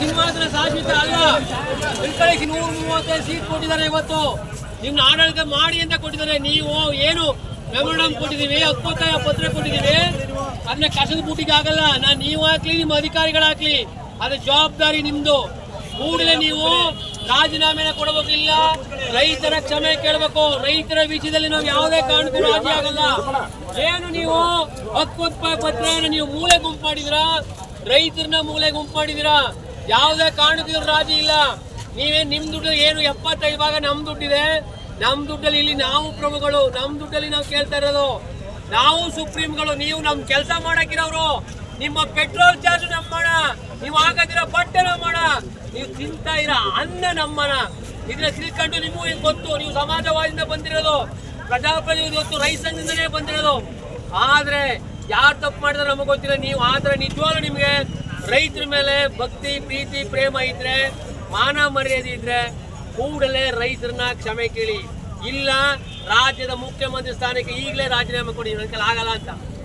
ಸಿಂಹಾಸನ ಶಾಶ್ವತ ಅಲ್ಲ. ತಿಳ್ಕೊಳ್ಳಿ ನೂರ ಮೂವತ್ತೈದು ಸೀಟ್ ಕೊಟ್ಟಿದ್ದಾರೆ ಇವತ್ತು. ನಿಮ್ನ ಆಡಳಿತ ಮಾಡಿ ಅಂತ ಕೊಟ್ಟಿದ್ದಾರೆ. ನೀವು ಏನು ಮೆಮೊರಂ ಕೊಟ್ಟಿದ್ದೀವಿ ಹಕ್ಕೊತ್ತಾಯ ಪತ್ರ ಕೊಟ್ಟಿದ್ದೀವಿ. ಅದನ್ನ ಕಸದ ಬುಟ್ಟಿಗೆ ಆಗಲ್ಲ ನಾನು ನೀವು ಹಾಕ್ಲಿ, ನಿಮ್ಮ ಅಧಿಕಾರಿಗಳಾಗ್ಲಿ. ಅದ್ರ ಜವಾಬ್ದಾರಿ ನಿಮ್ದು. ಕೂಡಲೇ ನೀವು ರಾಜೀನಾಮೆನ ಕೊಡಬೇಕಿಲ್ಲ. ರೈತರ ಕ್ಷಮೆ ಕೇಳಬೇಕು. ರೈತರ ವಿಷಯದಲ್ಲಿ ನಾವು ಯಾವುದೇ ಕಾರಣಕ್ಕೂ ರಾಜಿ ಆಗಲ್ಲ. ಏನು ನೀವು ಹಕ್ಕು ಪತ್ರ ನೀವು ಮೂಲೆ ಗುಂಪು ಮಾಡಿದಿರಾ ರೈತರನ್ನ ಮೂಲೆ ಗುಂಪು ಮಾಡಿದಿರಾ ಯಾವುದೇ ಕಾರಣಕ್ಕೂ ರಾಜಿ ಇಲ್ಲ. ನೀವೇ ನಿಮ್ಮ ದುಡ್ಡು ಏನು ಎಪ್ಪತ್ತೈದು ಭಾಗ ನಮ್ಮ ದುಡ್ಡಿದೆ. ನಮ್ಮ ದುಡ್ಡಲ್ಲಿ ಇಲ್ಲಿ ನಾವು ಪ್ರಭುಗಳು ನಮ್ಮ ದುಡ್ಡಲ್ಲಿ ನಾವು ಕೇಳ್ತಾ ಇರೋದು. ನಾವು ಸುಪ್ರೀಂಗಳು, ನೀವು ನಮ್ಮ ಕೆಲಸ ಮಾಡಕ್ಕಿರೋರು. ನಿಮ್ಮ ಪೆಟ್ರೋಲ್ ಚಾರ್ಜ್ ನಮ್ಮಣ ನೀವು ಹಾಕದಿರೋ ಬಟ್ಟೆ ನಮ್ಮಣ ನೀವು ತಿಂತಾ ಇರೋ ಅನ್ನ ನಮ್ಮಣ ಇದ್ರ ತಿಳ್ಕೊಂಡು ನಿಮಗೂ ಇದು ಗೊತ್ತು. ನೀವು ಸಮಾಜವಾದಿಂದ ಬಂದಿರೋದು. ಪ್ರಜಾಪ್ರಭುತ್ವ ಗೊತ್ತು ರೈತ ಸಂಘದಿಂದನೇ ಬಂದಿರೋದು. ಆದರೆ ಯಾರು ತಪ್ಪು ಮಾಡಿದ್ರೆ ನಮಗೆ ಗೊತ್ತಿಲ್ಲ. ನೀವು ಆದ್ರೆ ನಿಜವಾಗ್ಲೂ ನಿಮಗೆ ರೈತರ ಮೇಲೆ ಭಕ್ತಿ, ಪ್ರೀತಿ, ಪ್ರೇಮ ಇದ್ರೆ, ಮಾನ ಮರ್ಯಾದೆ ಇದ್ರೆ ಕೂಡಲೇ ರೈತರನ್ನ ಕ್ಷಮೆ ಕೇಳಿ. ಇಲ್ಲ ರಾಜ್ಯದ ಮುಖ್ಯಮಂತ್ರಿ ಸ್ಥಾನಕ್ಕೆ ಈಗಲೇ ರಾಜೀನಾಮೆ ಕೊಡಿ, ನನ್ನ ಆಗಲ್ಲ ಅಂತ.